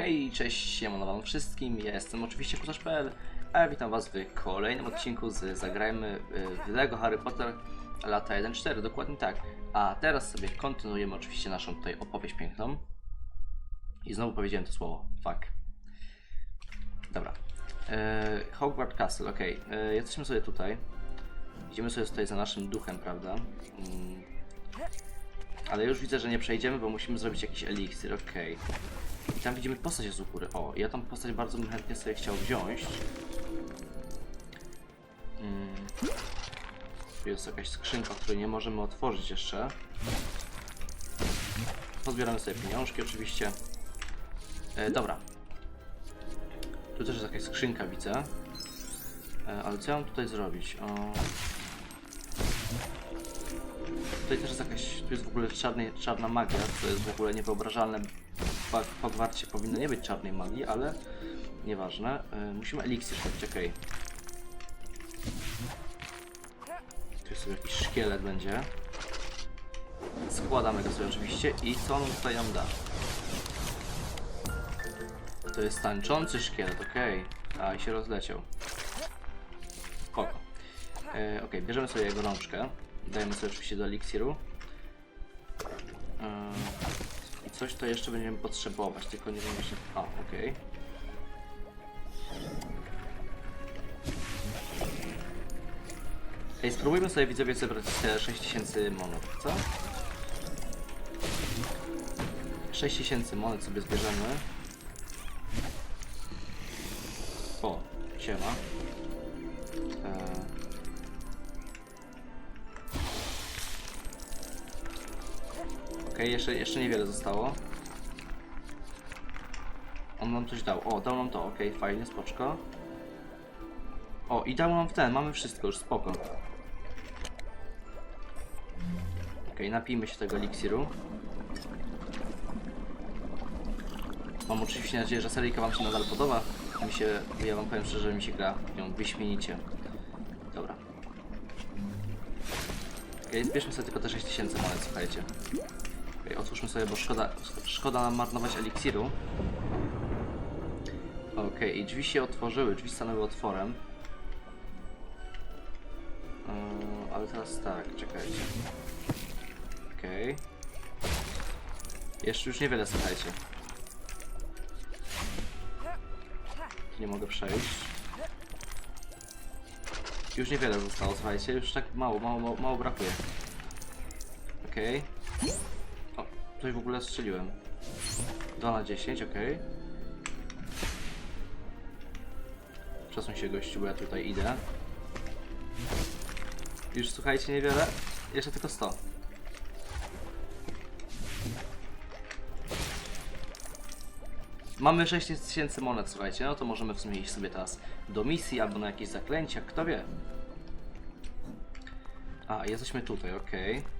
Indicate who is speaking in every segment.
Speaker 1: Hej, cześć, siemano wam wszystkim, ja jestem oczywiście Kusasz.pl, a witam was w kolejnym odcinku z Zagrajmy w Lego Harry Potter lata 1.4, dokładnie tak. A teraz sobie kontynuujemy oczywiście naszą tutaj opowieść piękną. I znowu powiedziałem to słowo, fuck. Dobra. E, Hogwarts Castle, ok. Jesteśmy sobie tutaj. Idziemy sobie tutaj za naszym duchem, prawda? Mm. Ale już widzę, że nie przejdziemy, bo musimy zrobić jakiś eliksir, okej. I tam widzimy postać z góry. O, ja tą postać bardzo bym chętnie sobie chciał wziąć. Mm. Tu jest jakaś skrzynka, której nie możemy otworzyć jeszcze. Pozbieramy sobie pieniążki oczywiście. E, dobra. Tu też jest jakaś skrzynka, widzę. E, ale co ja mam tutaj zrobić? O... Tutaj też jest jakaś, tu jest w ogóle czarnej, czarna magia, to jest w ogóle niewyobrażalne. W Hog- w Hogwarcie powinno nie być czarnej magii, ale nieważne. Y, musimy eliksir robić, okej. Tu jest sobie jakiś szkielet będzie. Składamy go sobie oczywiście i co on tutaj nam da? To jest tańczący szkielet, okej. A, i się rozleciał. Spoko. Ok, bierzemy sobie jego rączkę. Dajemy sobie oczywiście do eliksiru. E, Coś to jeszcze będziemy potrzebować, tylko nie wiem właśnie... A, okej. Ej, spróbujmy sobie widzowie zebrać te 6000 monet, co? 6000 monet sobie zbierzemy. O, siema. Jeszcze, jeszcze niewiele zostało. On nam coś dał. O, dał nam to, okej, fajnie, spoczko. O, i dał nam w ten, mamy wszystko, już spoko. Okej, napijmy się tego eliksiru. Mam oczywiście nadzieję, że seryjka wam się nadal podoba. Mi się, ja wam powiem szczerze, mi się gra nią wyśmienicie. Dobra. Okej, zbierzmy sobie tylko te 6000 monet, słuchajcie. Otwórzmy sobie, bo szkoda, szkoda nam marnować eliksiru. Okej, i drzwi się otworzyły, drzwi stanęły otworem. Ale teraz tak, czekajcie. Okej. Jeszcze już niewiele, słuchajcie. Nie mogę przejść. Już niewiele zostało, słuchajcie, już tak mało, mało, mało, mało brakuje. Okej. O, coś w ogóle strzeliłem. 2 na 10, okej. Przesuń się gościu, bo ja tutaj idę. Już słuchajcie, niewiele. Jeszcze tylko 100. Mamy 6000 monet, słuchajcie, no to możemy w sumie iść sobie teraz do misji albo na jakieś zaklęcia, kto wie. A, jesteśmy tutaj, okej. Um,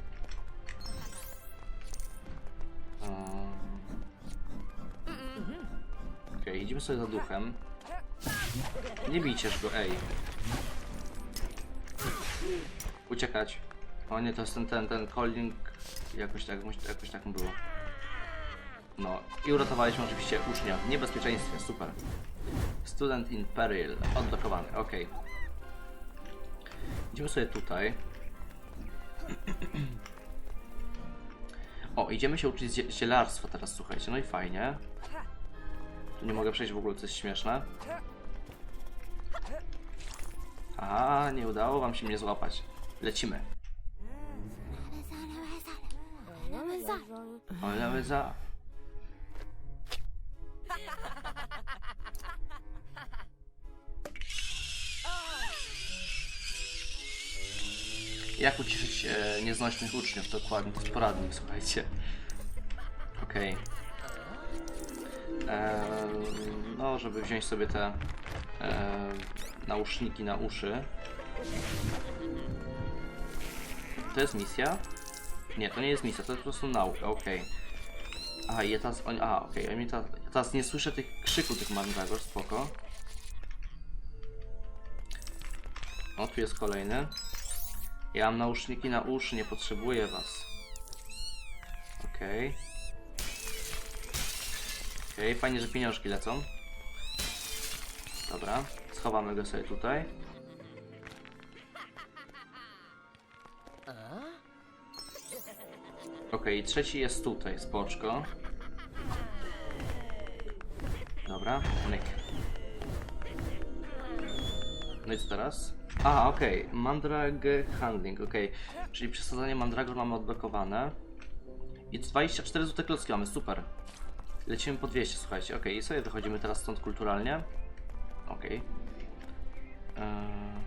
Speaker 1: Idziemy sobie za duchem. Nie bijcież go, ej. Uciekać. O nie, to jest ten, ten, ten calling. Jakoś tak, jakoś tak było. No i uratowaliśmy oczywiście ucznia w niebezpieczeństwie, super. Student in peril, odblokowany, ok. Idziemy sobie tutaj. O, idziemy się uczyć zie- zielarstwa teraz, słuchajcie, no i fajnie. Tu nie mogę przejść w ogóle, co jest śmieszne. A, nie udało wam się mnie złapać. Lecimy. Ale za... Jak uciszyć e, nieznośnych uczniów? Dokładnie, to jest poradnik, słuchajcie. Okej. Em, No, żeby wziąć sobie te e, nauszniki na uszy. To jest misja? Nie, to nie jest misja, to jest po prostu nauka, okej. A, i ja teraz, oni, a, okej, ja, mi teraz, ja teraz nie słyszę tych krzyku tych mandragor, spoko. O, tu jest kolejny. Ja mam nauszniki na uszy, nie potrzebuję was. Okej. Okej, fajnie, że pieniążki lecą. Dobra, schowamy go sobie tutaj. Okej, trzeci jest tutaj, spoczko. Dobra, myk. No i co teraz? Aha, okej, Mandrag Handling, okej. Czyli przesadzanie Mandragor mamy odblokowane. I 24 zł klocki mamy, super. Lecimy po 200, słuchajcie, okej. I sobie wychodzimy teraz stąd kulturalnie. Okej. Eee.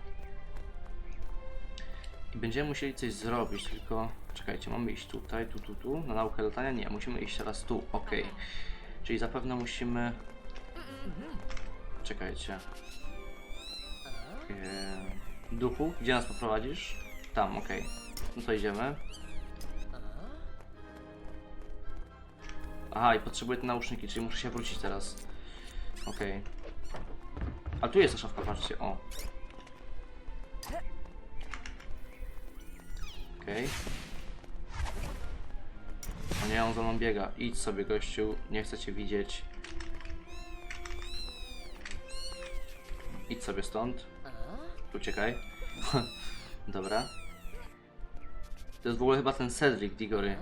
Speaker 1: I będziemy musieli coś zrobić, tylko... Czekajcie, mamy iść tutaj, tu, tu, tu, na naukę latania? Nie, musimy iść teraz tu, okej. Czyli zapewne musimy... Czekajcie. Eee, duchu, gdzie nas poprowadzisz? Tam, okej. No to idziemy. Aha, i potrzebuję te nauszniki, czyli muszę się wrócić teraz. Okej. A tu jest ta szafka, patrzcie, o. Okej. O nie, on za mną biega. Idź sobie, gościu, nie chcę cię widzieć. Idź sobie stąd. Uciekaj. Dobra. To jest w ogóle chyba ten Cedric Digory.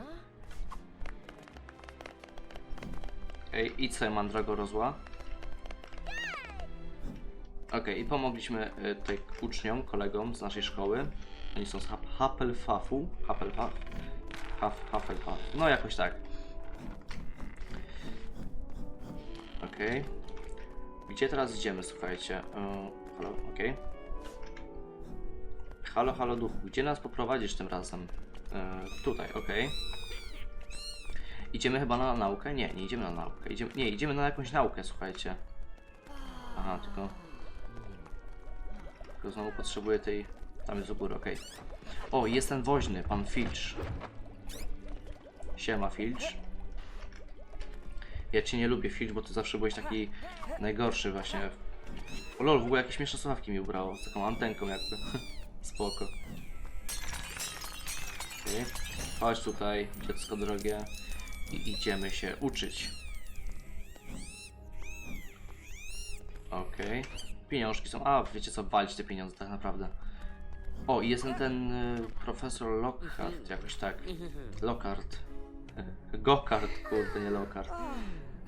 Speaker 1: Ej, idź sobie Mandrago rozła. Okej, i pomogliśmy y, tutaj uczniom, kolegom z naszej szkoły. Oni są z Hap- Hufflepufu. Hufflepuff. Huff, Hufflepuff. No jakoś tak. Okej. Gdzie teraz idziemy, słuchajcie? Y, halo, okej. Halo, halo duchu, gdzie nas poprowadzisz tym razem? Y, tutaj, okej. Idziemy chyba na naukę? Nie, nie idziemy na naukę. Idziemy, nie, idziemy na jakąś naukę, słuchajcie. Aha, tylko... Tylko znowu potrzebuję tej... Tam jest u góry, okej. O, jest ten woźny, pan Filcz. Siema, Filcz. Ja cię nie lubię, Filcz, bo ty zawsze byłeś taki najgorszy właśnie. O lol, w ogóle jakieś śmieszne słuchawki mi ubrało, z taką antenką jakby. Spoko. Okej. Chodź tutaj, dziecko drogie. I idziemy się uczyć. Okej. Pieniążki są. A, wiecie co, walić te pieniądze tak naprawdę. O, i ten, y, profesor Lockhart, jakoś tak. Lockhart. Gokart, kurde, nie Lockhart.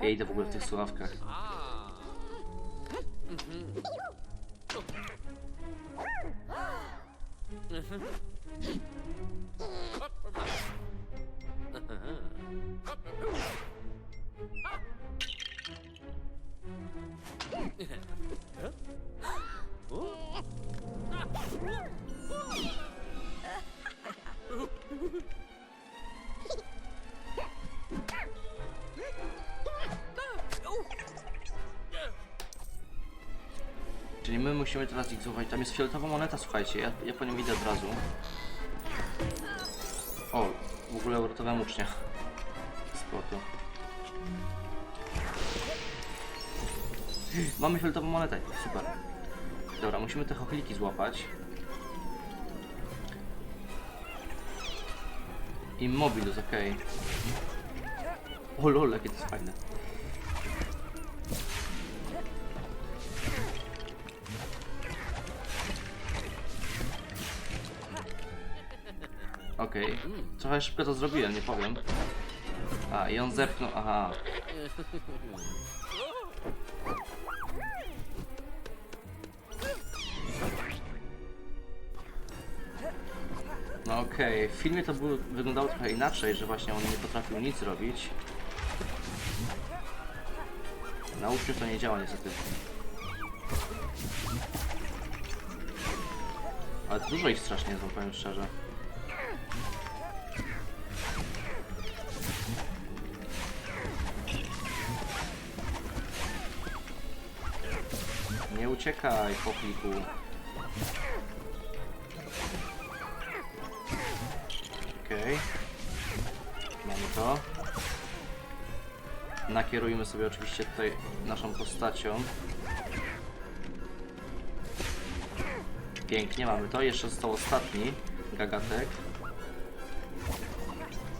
Speaker 1: Ja idę w ogóle w tych słuchawkach. Czyli my musimy teraz ich złapać. Tam jest fioletowa moneta, słuchajcie, ja, ja po nią idę od razu. O, w ogóle uratowałem ucznia. Spoko. Mamy fioletową monetę, super. Dobra, musimy te chochliki złapać. Immobilus, okej. O lol, jakie to jest fajne. Okej, trochę szybko to zrobiłem, nie powiem. A, i on zepchnął, aha. No okej, w filmie to było, wyglądało trochę inaczej, że właśnie on nie potrafił nic robić. Na uczniów to nie działa niestety. Ale dużo ich strasznie jest, powiem szczerze. Uciekaj, popliku. Okej. Mamy to. Nakierujmy sobie oczywiście tutaj naszą postacią. Pięknie, mamy to. Jeszcze został ostatni gagatek.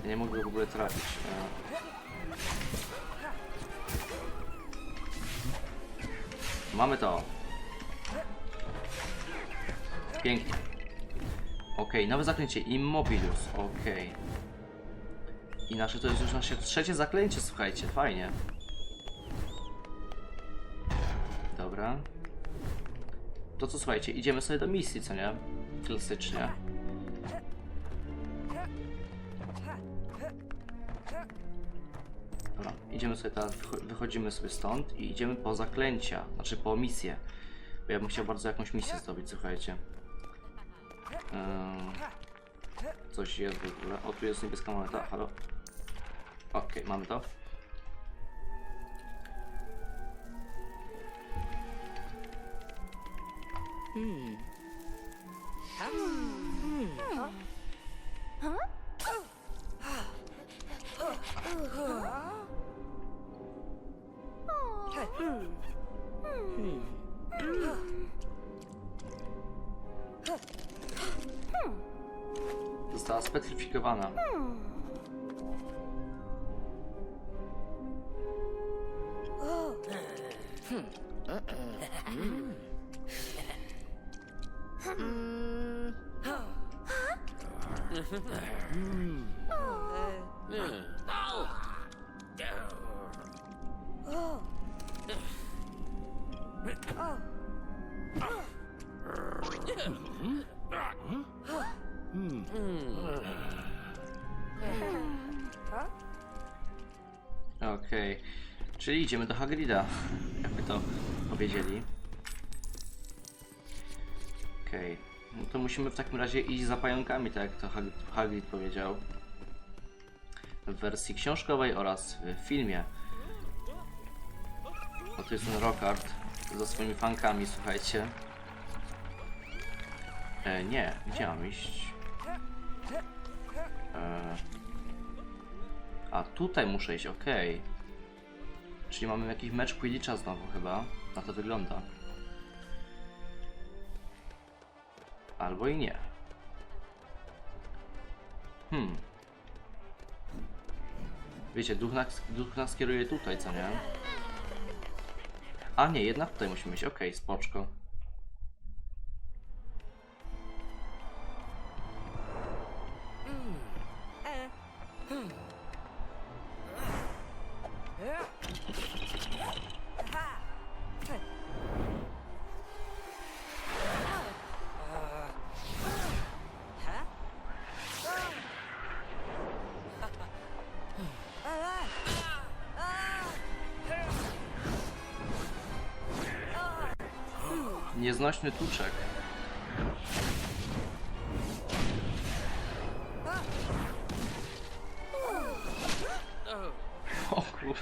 Speaker 1: Nie mogę w ogóle trafić. Mamy to. Pięknie. Okej, nowe zaklęcie. Immobilius. Okej. I nasze to jest już nasze trzecie zaklęcie, słuchajcie. Fajnie. Dobra. To co, słuchajcie, idziemy sobie do misji, co nie? Klasycznie. Dobra, idziemy sobie teraz, wycho- wychodzimy sobie stąd i idziemy po zaklęcia, znaczy po misję. Bo ja bym chciał bardzo jakąś misję zdobyć, słuchajcie. Ehm, coś jest w ogóle. O, tu jest niebieska moneta, halo. Okej, mamy to. Została spetryfikowana. Okej. Czyli idziemy do Hagrida, jakby to powiedzieli. Okej. No to musimy w takim razie iść za pająkami, tak jak to Hag Hagrid powiedział. W wersji książkowej oraz w filmie. O, tu jest ten Rockart ze swoimi fankami, słuchajcie. E, nie, gdzie mam iść? E, a tutaj muszę iść, okej. Czyli mamy jakiś mecz Quidditcha znowu chyba. Na to wygląda. Albo i nie. Hmm. Wiecie, duch nas, duch nas kieruje tutaj, co nie? A nie, jednak tutaj musimy iść. Okej, spoczko. Nieznośny tuczek. O kurde.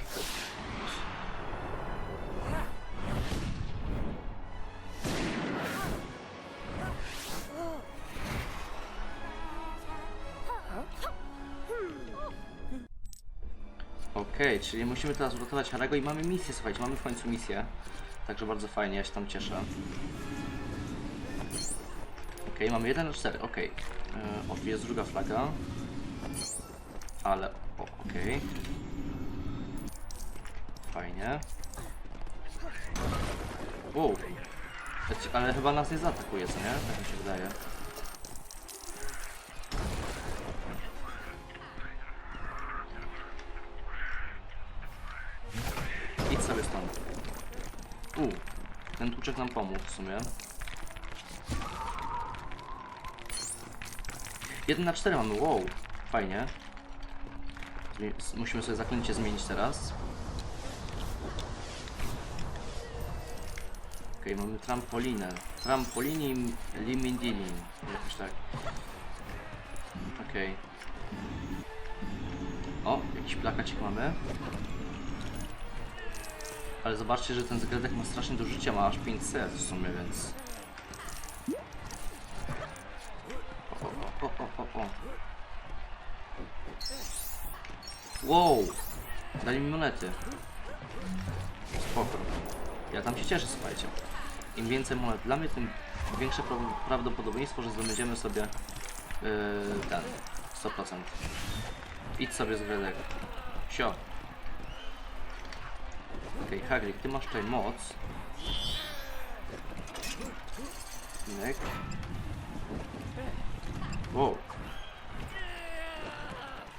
Speaker 1: Okej, czyli musimy teraz uratować Harego i mamy misję, słuchajcie, mamy w końcu misję. Także bardzo fajnie, ja się tam cieszę. Okej, mamy 1 na 4, okej. Okay. O, tu jest druga flaga. Ale, o, okej. Fajnie. Wow. Ale chyba nas nie zaatakuje, co nie? Tak mi się wydaje. Tłuczek nam pomógł w sumie. 1 na 4 mamy, wow, fajnie. Musimy sobie zaklęcie zmienić teraz. Okej, mamy trampolinę. Trampolinim limindilin. Jakoś tak. Okej. O, jakiś plakacik mamy. Ale zobaczcie, że ten zgredek ma strasznie dużo życia, ma aż 500 w sumie, więc... O, o, o, o. Wow! Dali mi monety. Spoko. Ja tam się cieszę, słuchajcie. Im więcej monet dla mnie, tym większe pra- prawdopodobieństwo, że zdobędziemy sobie yy, ten 100%. Idź sobie z gredek. Sio. Okej, Hagrid, ty masz tutaj moc. Myk. Wow.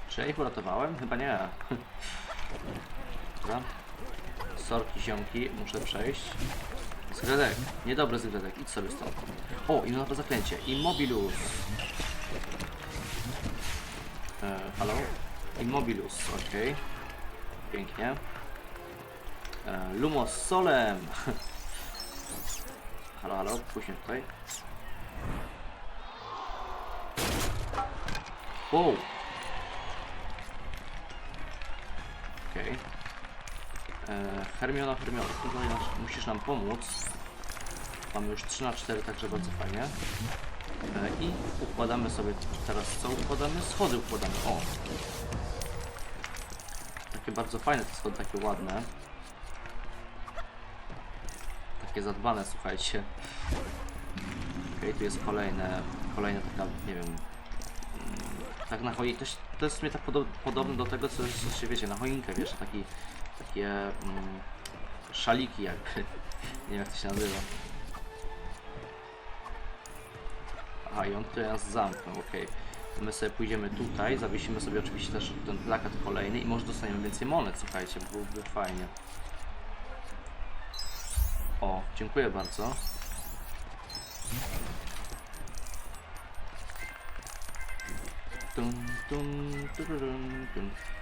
Speaker 1: Czy ja ich uratowałem? Chyba nie. Dobra. Sorki, ziomki, muszę przejść. Zgredek, niedobry zgredek, idź sobie stąd. O, i nowe zaklęcie. Immobilus. E, halo? Immobilus, okej. Pięknie. E, Lumos solem. halo, halo, puść tutaj. Wow. Okej. E, Hermiona, Hermiona, tutaj nas, musisz nam pomóc. Mamy już 3 na 4, także bardzo fajnie. E, I układamy sobie teraz co układamy? Schody układamy. O! Takie bardzo fajne te schody, takie ładne. Takie zadbane, słuchajcie. Okej, tu jest kolejne, kolejna taka, nie wiem, tak na choinkę. To, to jest w sumie tak podo podobne do tego, co, co się wiecie, na choinkę, wiesz, taki, takie mm, szaliki jakby. Nie wiem jak to się nazywa. Aha, i on tutaj nas zamknął, okej. My sobie pójdziemy tutaj, zawiesimy sobie oczywiście też ten plakat kolejny i może dostaniemy więcej monet, słuchajcie, byłoby fajnie. O, dziękuję bardzo.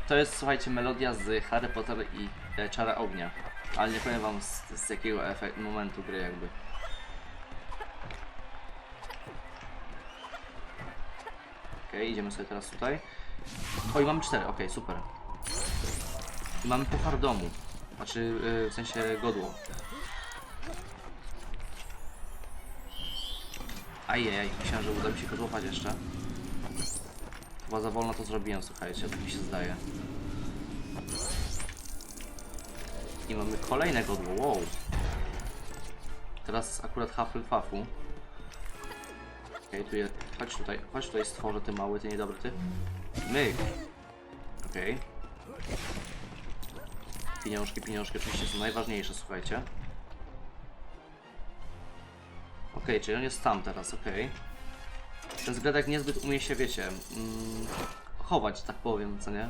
Speaker 1: To jest, słuchajcie, melodia z Harry Potter i e, Czara Ognia. Ale nie powiem wam z, z jakiego efekt, momentu gry jakby. Okej, idziemy sobie teraz tutaj. Oj, mamy cztery, okej, super. I mamy puchar domu. Znaczy, yy, w sensie godło. Ajajaj, myślałem, że uda mi się go złapać jeszcze. Chyba za wolno to zrobiłem, słuchajcie, tak mi się zdaje. I mamy kolejne godło, wow. Teraz akurat Hufflepuff'u. Okej, tu jest, chodź tutaj, chodź tutaj stworzę ty mały, ty niedobry ty. Myk. Okej. Pieniążki, pieniążki oczywiście są najważniejsze, słuchajcie. Okej, czyli on jest tam teraz, okej. Ten zgredek niezbyt umie się, wiecie, mm, chować, tak powiem, co nie?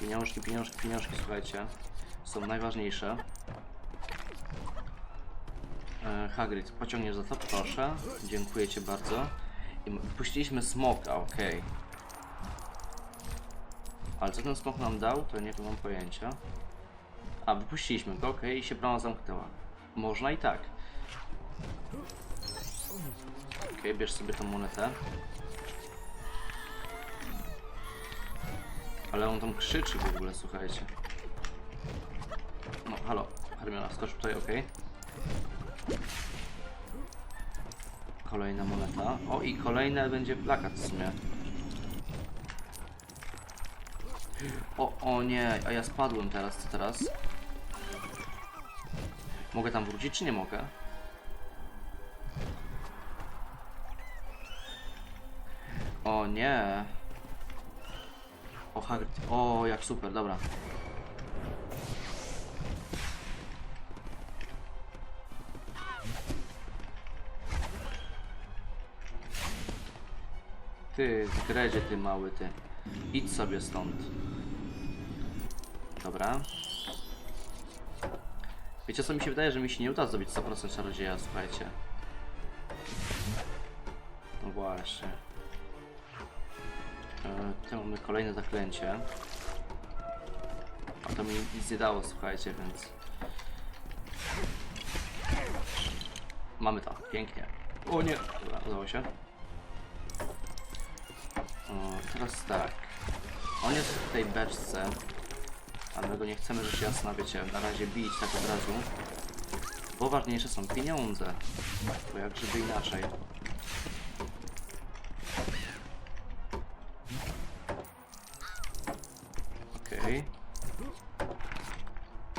Speaker 1: Pieniążki, pieniążki, pieniążki, słuchajcie, są najważniejsze. E, Hagrid, pociągniesz za to, proszę. Dziękuję Ci bardzo. I m- puściliśmy smoka, okej. Ale co ten smok nam dał, to nie mam pojęcia. A, wypuściliśmy go, okej, i się brama zamknęła. Można i tak. Okej, bierz sobie tą monetę. Ale on tam krzyczy w ogóle, słuchajcie. No, halo, Hermiona, skocz tutaj, okej. Kolejna moneta. O, i kolejne będzie plakat w sumie. O, o nie, a ja spadłem teraz, co teraz? Mogę tam wrócić, czy nie mogę? O nie. O, Hagrid. O, jak super, dobra. Ty, zgredzie ty mały ty. Idź sobie stąd. Dobra. Wiecie co mi się wydaje, że mi się nie uda zrobić 100% czarodzieja, słuchajcie. No właśnie. E, tutaj mamy kolejne zaklęcie. A to mi nic nie dało, słuchajcie, więc... Mamy to, pięknie. O nie, dobra, udało się. O, teraz tak. On jest w tej beczce, ale go nie chcemy rzecz jasna, wiecie, na razie bić tak od razu. Bo ważniejsze są pieniądze. Bo jak żeby inaczej. Okej.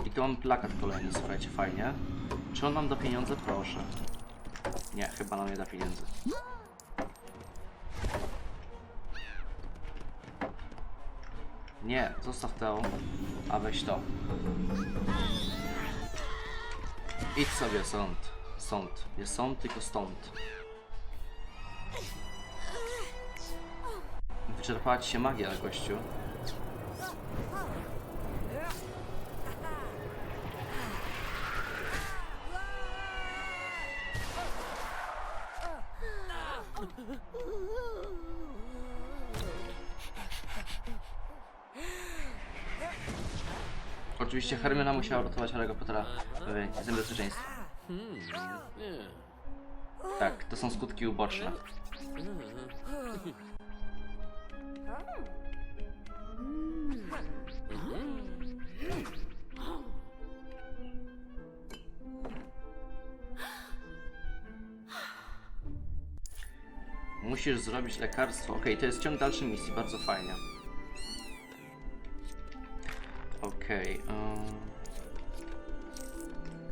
Speaker 1: I tu mam plakat kolejny, słuchajcie, fajnie. Czy on nam da pieniądze? Proszę. Nie, chyba nam nie da pieniędzy. Nie, zostaw to, a weź to. Idź sobie sąd. Sąd. Nie sąd, tylko stąd. Wyczerpała ci się magia, gościu. Oczywiście Hermiona musiała ratować Harry'ego Pottera w niebezpieczeństwie. Tak, to są skutki uboczne. Musisz zrobić lekarstwo. Okej, to jest ciąg dalszy misji, bardzo fajnie. Okej. ym.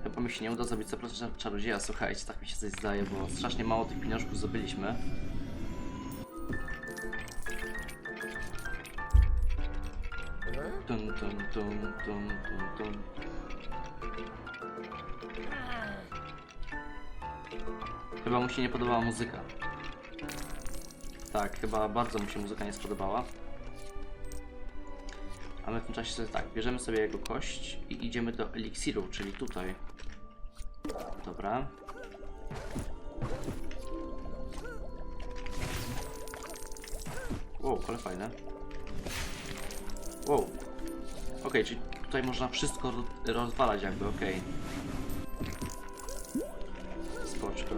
Speaker 1: Chyba mi się nie uda zrobić zaproszenia czarodzieja, słuchajcie, tak mi się coś zdaje, bo strasznie mało tych pieniążków zdobyliśmy. Tum, tum, tum, tum, tum, tum. Chyba mu się nie podobała muzyka. Tak, chyba bardzo mu się muzyka nie spodobała. A my w tym czasie sobie tak, bierzemy sobie jego kość i idziemy do eliksiru, czyli tutaj. Dobra. Wow, ale fajne. Wow. Okej, czyli tutaj można wszystko ro- rozwalać jakby, okej. Spoczko.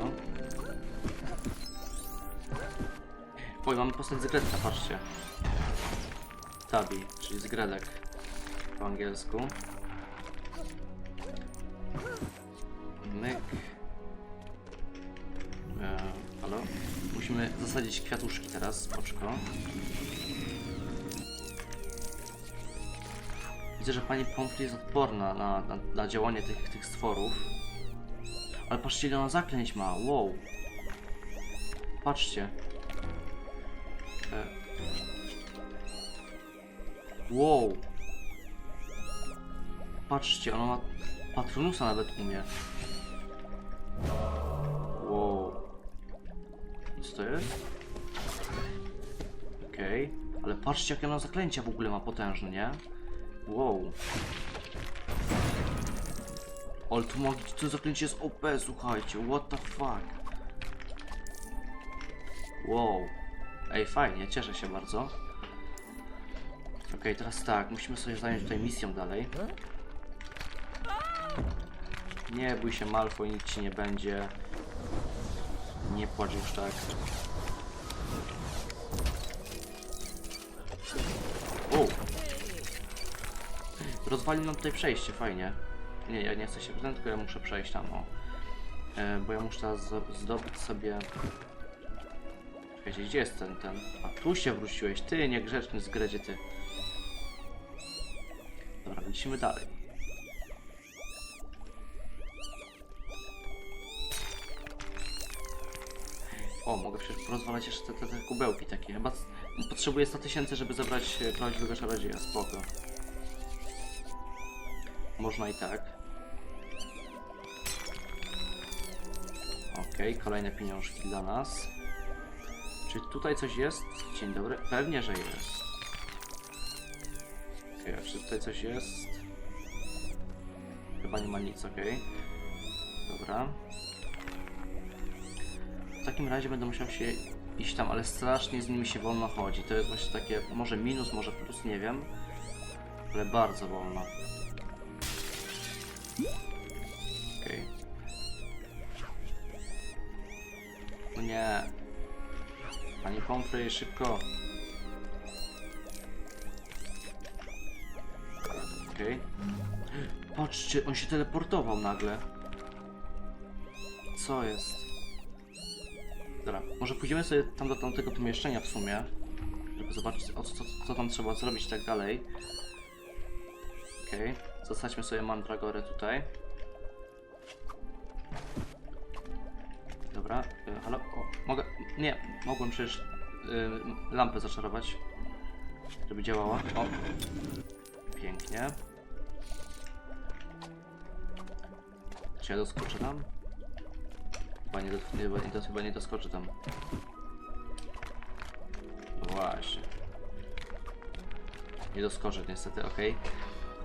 Speaker 1: Oj, mamy postać zgredka, patrzcie. Tabi, czyli zgredek po angielsku. Myk. E, halo? Musimy zasadzić kwiatuszki teraz, spoczko. Widzę, że pani Pomfrey jest odporna na, na, na działanie tych, tych stworów. Ale patrzcie, ile ona zaklęć ma, wow. Patrzcie. Wow. Patrzcie, ona ma Patronusa nawet umie. Wow. Co to jest? Okej. Ale patrzcie, jakie ona zaklęcia w ogóle ma potężne, nie? Wow. Ale tu magiczne zaklęcie jest OP, słuchajcie, what the fuck. Wow. Ej, fajnie, cieszę się bardzo. Okej, teraz tak, musimy sobie zająć tutaj misją dalej. Nie bój się Malfoy, nic ci nie będzie. Nie płacz już tak. O! Rozwalił nam tutaj przejście, fajnie. Nie, ja nie chcę się ten, tylko ja muszę przejść tam, o. E, bo ja muszę teraz zdo- zdobyć sobie... Czekajcie, gdzie jest ten, ten? A tu się wróciłeś, ty niegrzeczny zgredzie, ty. Dobra, lecimy dalej. O, mogę przecież porozwalać jeszcze te, te, te kubełki takie. Chyba potrzebuję 100 tysięcy, żeby zabrać e, prawdziwego czarodzieja. Spoko. Można i tak. Okej, kolejne pieniążki dla nas. Czy tutaj coś jest? Dzień dobry. Pewnie, że jest. Okej, czy tutaj coś jest? Chyba nie ma nic, okej. Dobra. W takim razie będę musiał się iść tam, ale strasznie z nimi się wolno chodzi. To jest właśnie takie, może minus, może plus, nie wiem. Ale bardzo wolno. Okej. No nie. Pani Pomfrey, szybko. Patrzcie, on się teleportował nagle. Co jest? Dobra, może pójdziemy sobie tam do tamtego pomieszczenia w sumie, żeby zobaczyć o co, co, tam trzeba zrobić tak dalej. Okej, zostaćmy sobie Mandragorę tutaj. Dobra, y, halo? O, mogę... Nie, mogłem przecież y, lampę zaczarować. żeby działała. O! Pięknie. Czy ja doskoczę tam? Chyba nie, dos- chyba nie, chyba nie doskoczę tam. No właśnie. Nie doskoczę niestety, okej.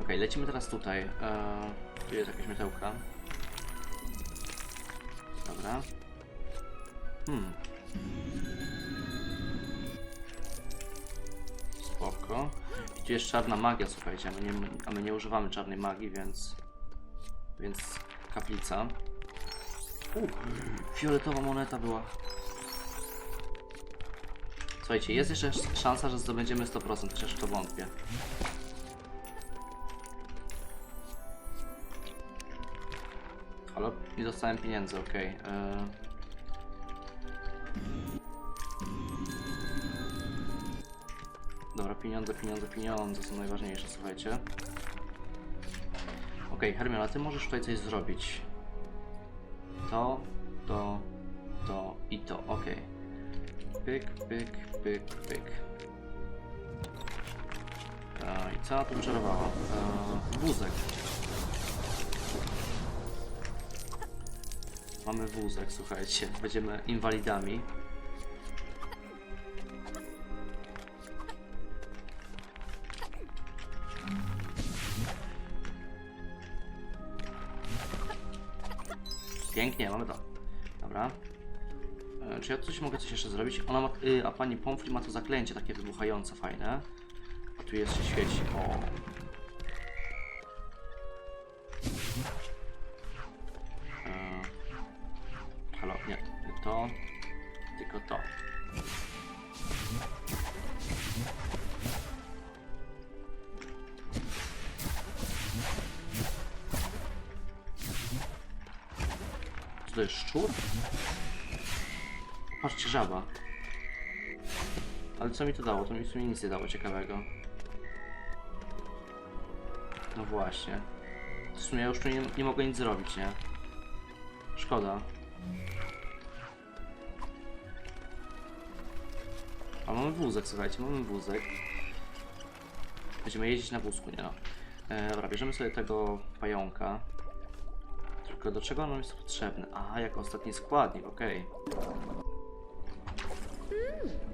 Speaker 1: Okej, lecimy teraz tutaj. Eee, tu jest jakaś metełka. Dobra. Hmm. Spoko. I tu jest czarna magia, słuchajcie, a my nie, a my nie używamy czarnej magii, więc... Więc kaplica. U, fioletowa moneta była. Słuchajcie, jest jeszcze szansa, że zdobędziemy 100%, chociaż to wątpię. Halo? Nie dostałem pieniędzy, okej. Eee. Dobra, pieniądze, pieniądze, pieniądze są najważniejsze, słuchajcie. Okej, Hermiona, ty możesz tutaj coś zrobić. To, to, to i to, okej. Pyk, pyk, pyk, pyk. E, I co ona tu wyczarowała? E, wózek. Mamy wózek, słuchajcie. Będziemy inwalidami. Pięknie, mamy to. Dobra. E, czy ja coś mogę coś jeszcze zrobić? Ona ma, y, a pani Pomfrey ma to zaklęcie takie wybuchające, fajne. A tu się świeci. O. dało? To mi w sumie nic nie dało ciekawego. No właśnie. W sumie ja już tu nie, nie mogę nic zrobić, nie? Szkoda. A mamy wózek, słuchajcie, mamy wózek. Będziemy jeździć na wózku, nie no. E, dobra, bierzemy sobie tego pająka. Tylko do czego on jest potrzebny? A, jako ostatni składnik, okej. Okej,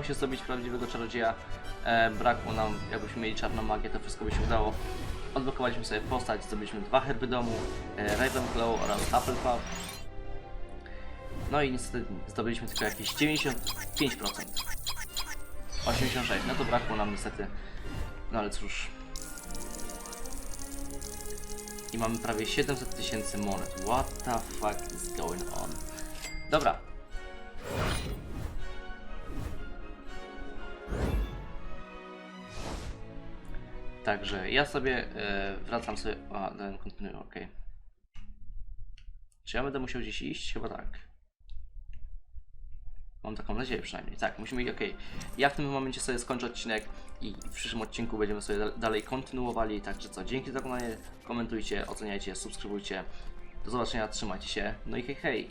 Speaker 1: udało się zrobić prawdziwego czarodzieja. E, brakło nam, jakbyśmy mieli czarną magię, to wszystko by się udało. Odblokowaliśmy sobie postać, zdobyliśmy dwa herby domu, e, Ravenclaw oraz Hufflepuff. No i niestety zdobyliśmy tylko jakieś 95%. 86, no to brakło nam niestety. No ale cóż. I mamy prawie 700 tysięcy monet. What the fuck is going on? Dobra, Także ja sobie e, wracam sobie. A, ten kontynuuję, ok. Czy ja będę musiał gdzieś iść? Chyba tak. Mam taką nadzieję przynajmniej. Tak, musimy iść, ok. Ja w tym momencie sobie skończę odcinek i w przyszłym odcinku będziemy sobie dal- dalej kontynuowali. Także co, dzięki za oglądanie, komentujcie, oceniajcie, subskrybujcie. Do zobaczenia, trzymajcie się. No i hej hej!